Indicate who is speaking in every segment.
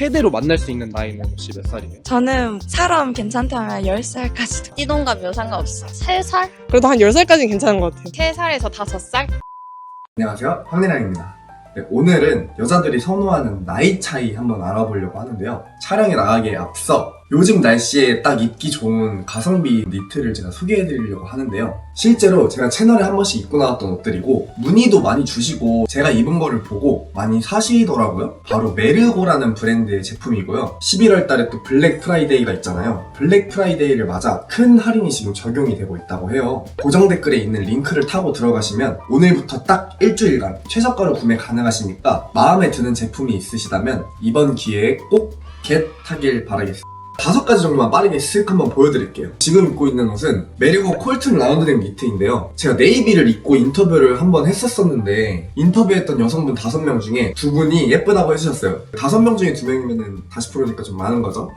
Speaker 1: 최대로 만날 수 있는 나이는 혹시 몇 살이에요?
Speaker 2: 저는 사람 괜찮다면 10살까지도.
Speaker 3: 띠동갑이면 상관없어. 3살?
Speaker 4: 그래도 한 10살까지는 괜찮은 것 같아요.
Speaker 3: 3살에서 5살?
Speaker 5: 안녕하세요. 황리랑입니다. 네, 오늘은 여자들이 선호하는 나이 차이 한번 알아보려고 하는데요. 촬영에 나가기에 앞서 요즘 날씨에 딱 입기 좋은 가성비 니트를 제가 소개해 드리려고 하는데요. 실제로 제가 채널에 한 번씩 입고 나왔던 옷들이고 문의도 많이 주시고 제가 입은 거를 보고 많이 사시더라고요. 바로 메르고라는 브랜드의 제품이고요. 11월 달에 또 블랙 프라이데이가 있잖아요. 블랙 프라이데이를 맞아 큰 할인이 지금 적용이 되고 있다고 해요. 고정 댓글에 있는 링크를 타고 들어가시면 오늘부터 딱 일주일간 최저가로 구매 가능하시니까 마음에 드는 제품이 있으시다면 이번 기회에 꼭 겟하길 바라겠습니다. 다섯 가지 정도만 빠르게 쓱 한번 보여드릴게요. 지금 입고 있는 옷은 메리고 콜튼 라운드넥 니트인데요. 제가 네이비를 입고 인터뷰를 한번 했었었는데 인터뷰했던 여성분 다섯 명 중에 두 분이 예쁘다고 해주셨어요. 다섯 명 중에 두 명이면 40%니까 좀 많은 거죠.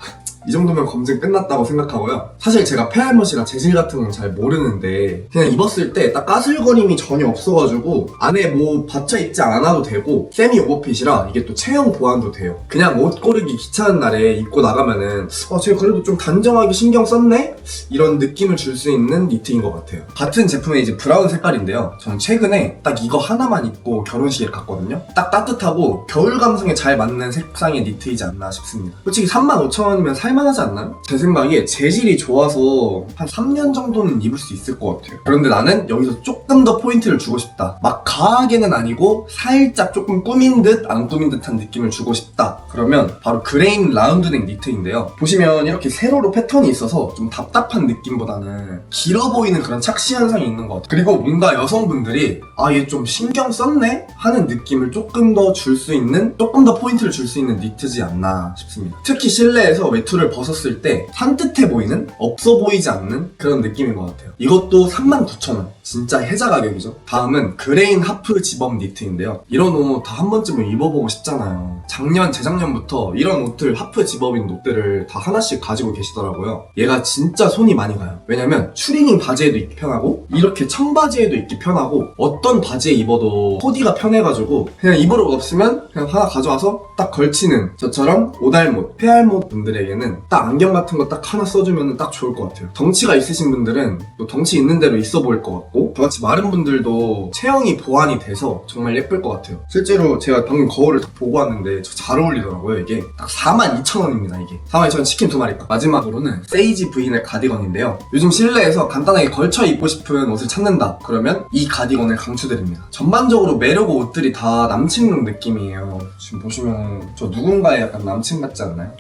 Speaker 5: 이 정도면 검증 끝났다고 생각하고요. 사실 제가 페알못이라 재질 같은 건 잘 모르는데 그냥 입었을 때 딱 까슬거림이 전혀 없어가지고 안에 뭐 받쳐 입지 않아도 되고 세미 오버핏이라 이게 또 체형 보완도 돼요. 그냥 옷 고르기 귀찮은 날에 입고 나가면은 어, 쟤 그래도 좀 단정하게 신경 썼네? 이런 느낌을 줄 수 있는 니트인 것 같아요. 같은 제품의 이제 브라운 색깔인데요. 저는 최근에 딱 이거 하나만 입고 결혼식에 갔거든요. 딱 따뜻하고 겨울 감성에 잘 맞는 색상의 니트이지 않나 싶습니다. 솔직히 35,000원이면 살 만하지 않나요? 제 생각에 재질이 좋아서 한 3년 정도는 입을 수 있을 것 같아요. 그런데 나는 여기서 조금 더 포인트를 주고 싶다. 막 과하게는 아니고 살짝 조금 꾸민 듯 안 꾸민 듯한 느낌을 주고 싶다. 그러면 바로 그레인 라운드넥 니트인데요. 보시면 이렇게 세로로 패턴이 있어서 좀 답답한 느낌보다는 길어 보이는 그런 착시 현상이 있는 것 같아요. 그리고 뭔가 여성분들이 아 얘 좀 신경 썼네 하는 느낌을 조금 더 줄 수 있는 조금 더 포인트를 줄 수 있는 니트지 않나 싶습니다. 특히 실내에서 외투를 벗었을 때 산뜻해 보이는 없어 보이지 않는 그런 느낌인 것 같아요. 이것도 39,000원. 진짜 혜자 가격이죠. 다음은 그레인 하프 지범 니트인데요. 이런 옷 다 한 번쯤은 입어보고 싶잖아요. 작년, 재작년부터 이런 옷들, 하프 지범인 옷들을 다 하나씩 가지고 계시더라고요. 얘가 진짜 손이 많이 가요. 왜냐면 추리닝 바지에도 입기 편하고 이렇게 청바지에도 입기 편하고 어떤 바지에 입어도 코디가 편해가지고 그냥 입을 옷 없으면 그냥 하나 가져와서 딱 걸치는 저처럼 오달못, 페알못 분들에게는 딱 안경 같은 거 딱 하나 써주면 딱 좋을 것 같아요. 덩치가 있으신 분들은 또 덩치 있는 대로 있어 보일 것 같고 저같이 마른 분들도 체형이 보완이 돼서 정말 예쁠 것 같아요. 실제로 제가 방금 거울을 딱 보고 왔는데 저 잘 어울리더라고요 이게 딱 42,000원입니다 이게 42,000원 치킨 두 마리 값 마지막으로는 세이지 브이넥 가디건인데요 요즘 실내에서 간단하게 걸쳐 입고 싶은 옷을 찾는다 그러면 이 가디건을 강추드립니다 전반적으로 매력고 옷들이 다 남친룩 느낌이에요 지금 보시면 저 누군가의 약간 남친 같지 않나요?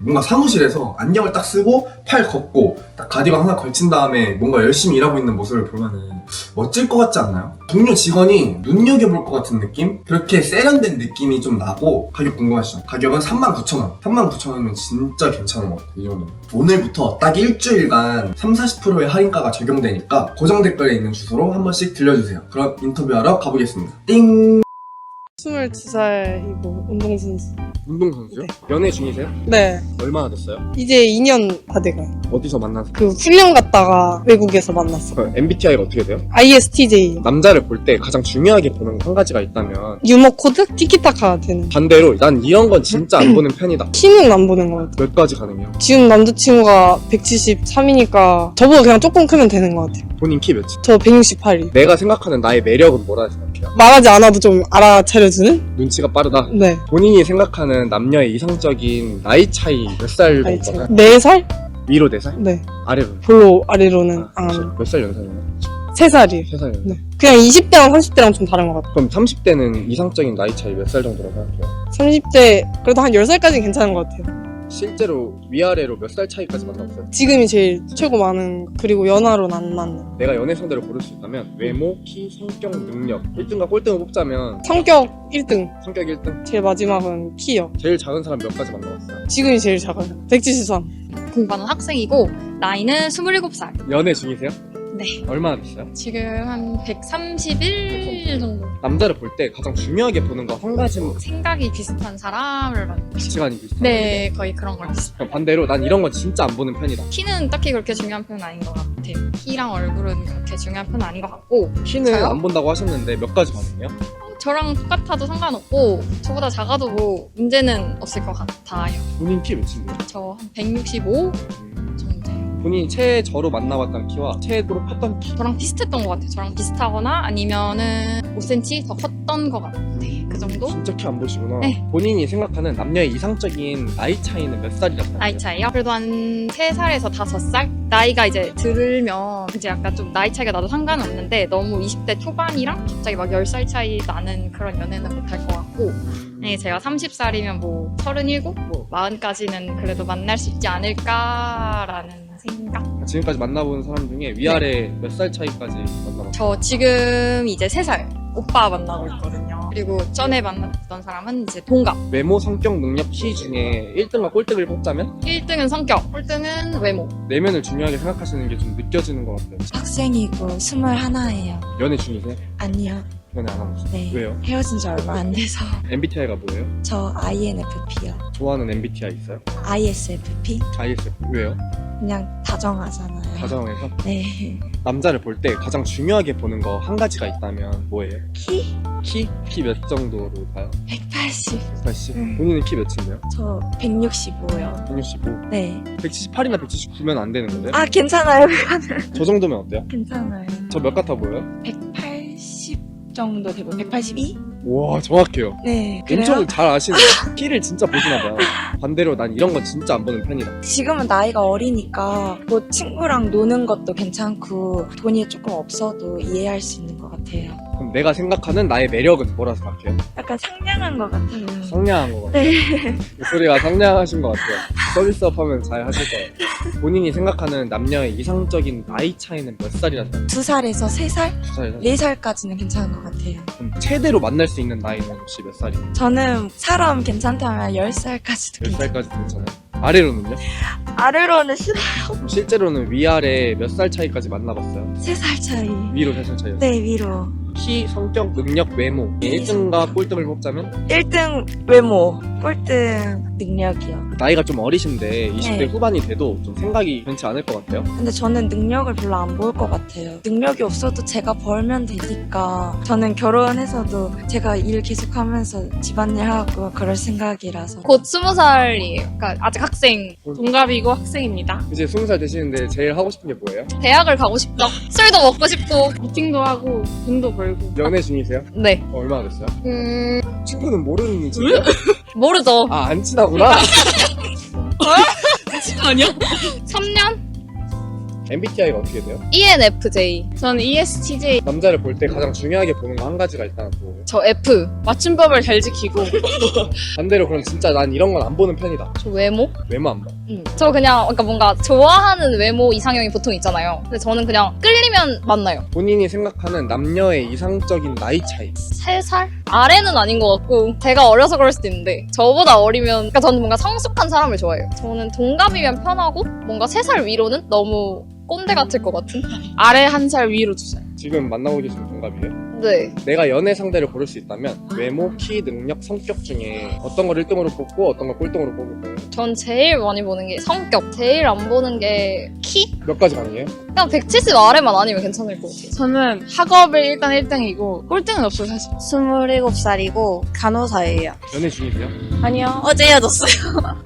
Speaker 5: 뭔가 사무실에서 안경을 딱 쓰고 팔 걷고 딱 가디건 하나 걸친 다음에 뭔가 열심히 일하고 있는 모습을 보면은 멋질 것 같지 않나요? 동료 직원이 눈여겨볼 것 같은 느낌? 그렇게 세련된 느낌이 좀 나고 가격 궁금하시죠? 가격은 39,000원 39,000원이면 진짜 괜찮은 것 같아요 오늘부터 딱 일주일간 3, 40%의 할인가가 적용되니까 고정 댓글에 있는 주소로 한 번씩 들려주세요 그럼 인터뷰하러 가보겠습니다 띵
Speaker 4: 22살이고 운동선수.
Speaker 1: 운동선수요?
Speaker 4: 네.
Speaker 1: 연애 중이세요?
Speaker 4: 네.
Speaker 1: 얼마나 됐어요?
Speaker 4: 이제 2년 다 돼가요.
Speaker 1: 어디서 만나세요?
Speaker 4: 그 훈련 갔다가 외국에서 만났어.
Speaker 1: 그 MBTI가 어떻게 돼요?
Speaker 4: ISTJ.
Speaker 1: 남자를 볼 때 가장 중요하게 보는 한 가지가 있다면
Speaker 4: 유머 코드? 티키타카 되는.
Speaker 1: 반대로 난 이런 건 진짜 안 보는 편이다.
Speaker 4: 키는 안 보는 것 같아.
Speaker 1: 몇 가지 가능해요?
Speaker 4: 지금 남자친구가 173이니까 저보다 그냥 조금 크면 되는 것 같아요.
Speaker 1: 본인 키 몇이?
Speaker 4: 저 168이.
Speaker 1: 내가 생각하는 나의 매력은 뭐라 생각해요?
Speaker 4: 말하지 않아도 좀 알아차려 주는?
Speaker 1: 눈치가 빠르다.
Speaker 4: 네.
Speaker 1: 본인이 생각하는 남녀의 이상적인 나이 차이 몇 살 정도?
Speaker 4: 제가 4살?
Speaker 1: 위로 4살?
Speaker 4: 네.
Speaker 1: 아래로?
Speaker 4: 별로 아래로는 안 하는.
Speaker 1: 몇살 연상이에요?
Speaker 4: 3살이에요.
Speaker 1: 3살 연상.
Speaker 4: 네. 그냥 20대랑 30대랑 좀 다른 것 같아요.
Speaker 1: 그럼 30대는 이상적인 나이 차이 몇 살 정도라고 생각해요?
Speaker 4: 30대, 그래도 한 10살까지는 괜찮은 것 같아요.
Speaker 1: 실제로 위아래로 몇 살 차이까지 만나봤어요?
Speaker 4: 지금이 제일 최고 많은, 그리고 연하로는 안 맞는.
Speaker 1: 내가 연애 상대를 고를 수 있다면 외모, 키, 성격, 능력 1등과 꼴등을 뽑자면
Speaker 4: 성격 1등.
Speaker 1: 성격 1등
Speaker 4: 제일 마지막은 키요.
Speaker 1: 제일 작은 사람 몇 가지 만나봤어요?
Speaker 4: 지금이 제일 작아요. 173.
Speaker 3: 공부하는 학생이고 나이는 27살.
Speaker 1: 연애 중이세요?
Speaker 3: 네.
Speaker 1: 얼마나 됐어요?
Speaker 3: 지금 한 131 정도.
Speaker 1: 남자를 볼 때 가장 중요하게 보는 거 한 가지만
Speaker 3: 생각이 비슷한 사람을 만
Speaker 1: 가치관이 비슷한
Speaker 3: 네, 거의 그런 걸 했어요.
Speaker 1: 그럼 반대로 난 이런 건 진짜 안 보는 편이다
Speaker 3: 키는 딱히 그렇게 중요한 편은 아닌 것 같아요. 키랑 얼굴은 그렇게 중요한 편은 아닌 것 같고
Speaker 1: 키는
Speaker 3: 저요?
Speaker 1: 안 본다고 하셨는데 몇 가지 가능해요?
Speaker 3: 저랑 똑같아도 상관없고 저보다 작아도 뭐 문제는 없을 것 같아요.
Speaker 5: 본인 키 몇인데요?
Speaker 3: 저 한 165 정도예요.
Speaker 5: 본인이 최저로 만나봤던 키와 최고로 컸던 키
Speaker 3: 저랑 비슷했던 것 같아요. 저랑 비슷하거나 아니면은 5cm 더 컸던 것 같아요. 그 정도?
Speaker 5: 진짜 키 안 보시구나
Speaker 3: 네.
Speaker 5: 본인이 생각하는 남녀의 이상적인 나이 차이는 몇 살이라고
Speaker 3: 나이 차이요? 그래도 한 3살에서 5살? 나이가 이제 들으면 이제 약간 좀 나이 차이가 나도 상관없는데 너무 20대 초반이랑 갑자기 막 10살 차이 나는 그런 연애는 못할 것 같고 네, 제가 30살이면 뭐 37? 뭐 40까지는 그래도 만날 수 있지 않을까라는 생각?
Speaker 5: 지금까지 만나본 사람 중에 위아래 몇 살 차이까지 만나봤어요?
Speaker 3: 저 지금 이제 3살 오빠 만나고 있거든요. 그리고 전에 만났던 사람은 이제 동갑.
Speaker 5: 외모, 성격, 능력, 키 중에 1등과 꼴등을 뽑자면
Speaker 3: 1등은 성격, 꼴등은 외모.
Speaker 5: 내면을 중요하게 생각하시는 게 좀 느껴지는 것 같아요
Speaker 2: 학생이고 스물하나예요.
Speaker 5: 연애 중이세요?
Speaker 2: 아니요.
Speaker 5: 연애 안 하고 있어요?
Speaker 2: 네.
Speaker 5: 왜요?
Speaker 2: 헤어진 지 얼마 안 돼서
Speaker 5: MBTI가 뭐예요?
Speaker 2: 저 INFP요.
Speaker 5: 좋아하는 MBTI 있어요?
Speaker 2: ISFP?
Speaker 5: ISF 왜요?
Speaker 2: 그냥 다정하잖아요.
Speaker 5: 가정에서
Speaker 2: 네.
Speaker 5: 남자를 볼 때 가장 중요하게 보는 거 한 가지가 있다면 뭐예요?
Speaker 2: 키?
Speaker 5: 키? 키 몇 정도로 봐요?
Speaker 2: 180.
Speaker 5: 180?
Speaker 2: 음.
Speaker 5: 본인은 키 몇인데요?
Speaker 2: 저 165요.
Speaker 5: 165
Speaker 2: 네.
Speaker 5: 178이나 179면 안 되는 건데?
Speaker 2: 아 괜찮아요.
Speaker 5: 저 정도면 어때요?
Speaker 2: 괜찮아요.
Speaker 5: 저 몇 같아 보여요?
Speaker 2: 180 정도 되고 182?
Speaker 5: 와 정확해요
Speaker 2: 네. 그래요?
Speaker 5: 엄청 잘 아시네요 키를 진짜 보시나 봐요 반대로 난 이런 건 진짜 안 보는 편이다
Speaker 2: 지금은 나이가 어리니까 뭐 친구랑 노는 것도 괜찮고 돈이 조금 없어도 이해할 수 있는 것 같아요.
Speaker 5: 그럼 내가 생각하는 나의 매력은 뭐라 생각해요?
Speaker 2: 약간 상냥한 것 같아요.
Speaker 5: 상냥한 것 같아요
Speaker 2: 네.
Speaker 5: 목소리가 상냥하신 것 같아요 서비스업 하면 잘 하실 거예요 본인이 생각하는 남녀의 이상적인 나이 차이는 몇 살이라 생각해요?
Speaker 2: 두 살에서 세 살,
Speaker 5: 두 살이나?
Speaker 2: 네 살까지는 괜찮은 것 같아요.
Speaker 5: 그럼 최대로 만날 수 있는 나이는 혹시 몇 살이에요?
Speaker 2: 저는 사람 괜찮다면 10살까지도
Speaker 5: 몇
Speaker 2: 괜찮아요.
Speaker 5: 살까지 괜찮아요? 아래로는요?
Speaker 2: 아래로는 싫어요.
Speaker 5: 그럼 실제로는 위아래 몇 살 차이까지 만나봤어요?
Speaker 2: 3살 차이.
Speaker 5: 위로 3살 차이요?
Speaker 2: 네, 위로.
Speaker 5: 키, 성격, 능력, 외모 1등과 꼴등을 뽑자면?
Speaker 2: 1등 외모, 꼴등 능력이요.
Speaker 5: 나이가 좀 어리신데 20대
Speaker 2: 네.
Speaker 5: 후반이 돼도 좀 생각이 괜찮지 않을 것 같아요
Speaker 2: 근데 저는 능력을 별로 안 볼 것 같아요. 능력이 없어도 제가 벌면 되니까 저는 결혼해서도 제가 일 계속하면서 집안일 하고 그럴 생각이라서
Speaker 3: 곧 20살이에요. 그러니까 아직 학생.
Speaker 6: 동갑이고 학생입니다.
Speaker 5: 이제 20살 되시는데 제일 하고 싶은 게 뭐예요?
Speaker 3: 대학을 가고 싶죠. 술도 먹고 싶고.
Speaker 6: 미팅도 하고 돈도 벌고.
Speaker 5: 연애 중이세요?
Speaker 3: 네.
Speaker 5: 어, 얼마나 됐어요?
Speaker 3: 음,
Speaker 5: 친구는 모르는 친구예요?
Speaker 3: 모르죠.
Speaker 5: 아, 안 친하구나.
Speaker 6: 아니요?
Speaker 3: 3년?
Speaker 5: MBTI가 어떻게 돼요?
Speaker 3: ENFJ.
Speaker 6: 저는 ESTJ
Speaker 5: 남자를 볼 때 가장 중요하게 보는 거 한 가지가 있다는 거예요.
Speaker 3: 저 F.
Speaker 6: 맞춤법을 잘 지키고
Speaker 5: 반대로 그럼 진짜 난 이런 건 안 보는 편이다.
Speaker 3: 저 외모?
Speaker 5: 외모 안 봐.
Speaker 3: 저 그냥 그러니까 뭔가 좋아하는 외모 이상형이 보통 있잖아요. 근데 저는 그냥 끌리면 만나요.
Speaker 5: 본인이 생각하는 남녀의 이상적인 나이 차이.
Speaker 3: 3살? 아래는 아닌 것 같고 제가 어려서 그럴 수도 있는데 저보다 어리면 그러니까 저는 뭔가 성숙한 사람을 좋아해요. 저는 동갑이면 편하고 뭔가 3살 위로는 너무 꼰대 같을 것 같은?
Speaker 6: 아래 한 살 위로 두 살.
Speaker 5: 지금 만나고 계신 동갑이에요?
Speaker 3: 네.
Speaker 5: 내가 연애 상대를 고를 수 있다면 외모, 키, 능력, 성격 중에 어떤 걸 1등으로 뽑고 어떤 걸 꼴등으로 뽑을 거예요?
Speaker 3: 전 제일 많이 보는 게 성격. 제일 안 보는 게 키?
Speaker 5: 몇 가지 가능해요?
Speaker 3: 그냥 170 아래만 아니면 괜찮을 것 같아요.
Speaker 6: 저는 학업을 일단 1등이고 꼴등은 없어요 사실.
Speaker 7: 27살이고 간호사예요.
Speaker 5: 연애 중이세요?
Speaker 7: 아니요. 어제 헤어졌어요.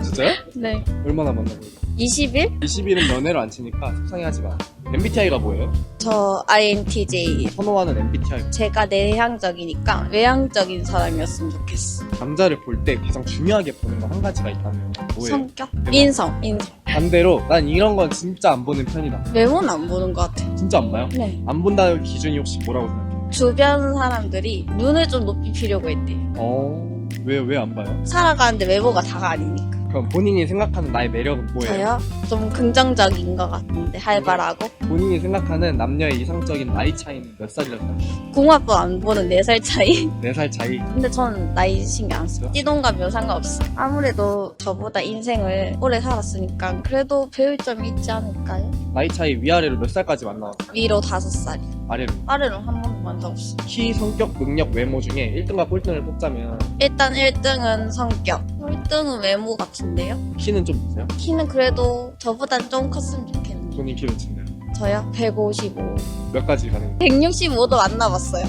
Speaker 5: 진짜요?
Speaker 6: 네.
Speaker 5: 얼마나 만나고 있어요?
Speaker 7: 20일?
Speaker 5: 20일은 연애를 안 치니까 속상해하지 마. MBTI가 뭐예요?
Speaker 7: 저 INTJ.
Speaker 5: 선호하는 MBTI.
Speaker 7: 제가 내향적이니까 외향적인 사람이었으면 좋겠어.
Speaker 5: 남자를 볼 때 가장 중요하게 보는 거 한 가지가 있다면 뭐예요?
Speaker 7: 성격? 인성. 인성.
Speaker 5: 반대로 난 이런 건 진짜 안 보는 편이다.
Speaker 7: 외모는 안 보는 것 같아요.
Speaker 5: 진짜 안 봐요?
Speaker 7: 네.
Speaker 5: 안 본다는 기준이 혹시 뭐라고 생각해요?
Speaker 7: 주변 사람들이 눈을 좀 높이 피려고 했대요.
Speaker 5: 어, 왜, 왜 안 봐요?
Speaker 7: 살아가는데 외모가 다가 아니니까.
Speaker 5: 그럼 본인이 생각하는 나의 매력은 뭐예요?
Speaker 7: 저요? 좀 긍정적인 것 같은데 활발하고
Speaker 5: 본인이 생각하는 남녀의 이상적인 나이 차이는 몇 살이라고 생각해요?
Speaker 7: 궁합도 안 보는 4살 차이.
Speaker 5: 4살 차이.
Speaker 7: 근데 전 나이 신경 안 써. 띠동갑이면 상관없어. 아무래도 저보다 인생을 오래 살았으니까 그래도 배울 점이 있지 않을까요?
Speaker 5: 나이 차이 위아래로 몇 살까지 만나왔어요?
Speaker 7: 위로 다섯 살이.
Speaker 5: 아래로.
Speaker 7: 아래로 한 번도 만적 없어.
Speaker 5: 키, 성격, 능력, 외모 중에 1등과 꼴등을 뽑자면
Speaker 7: 일단 1등은 성격. 1등은 외모 같은데요?
Speaker 5: 키는 좀 보세요?
Speaker 7: 키는 그래도 저보단 좀 컸으면 좋겠는데.
Speaker 5: 본인 키 몇인데요?
Speaker 7: 저요? 155.
Speaker 5: 몇 가지 가능해요?
Speaker 7: 165도 안 나봤어요.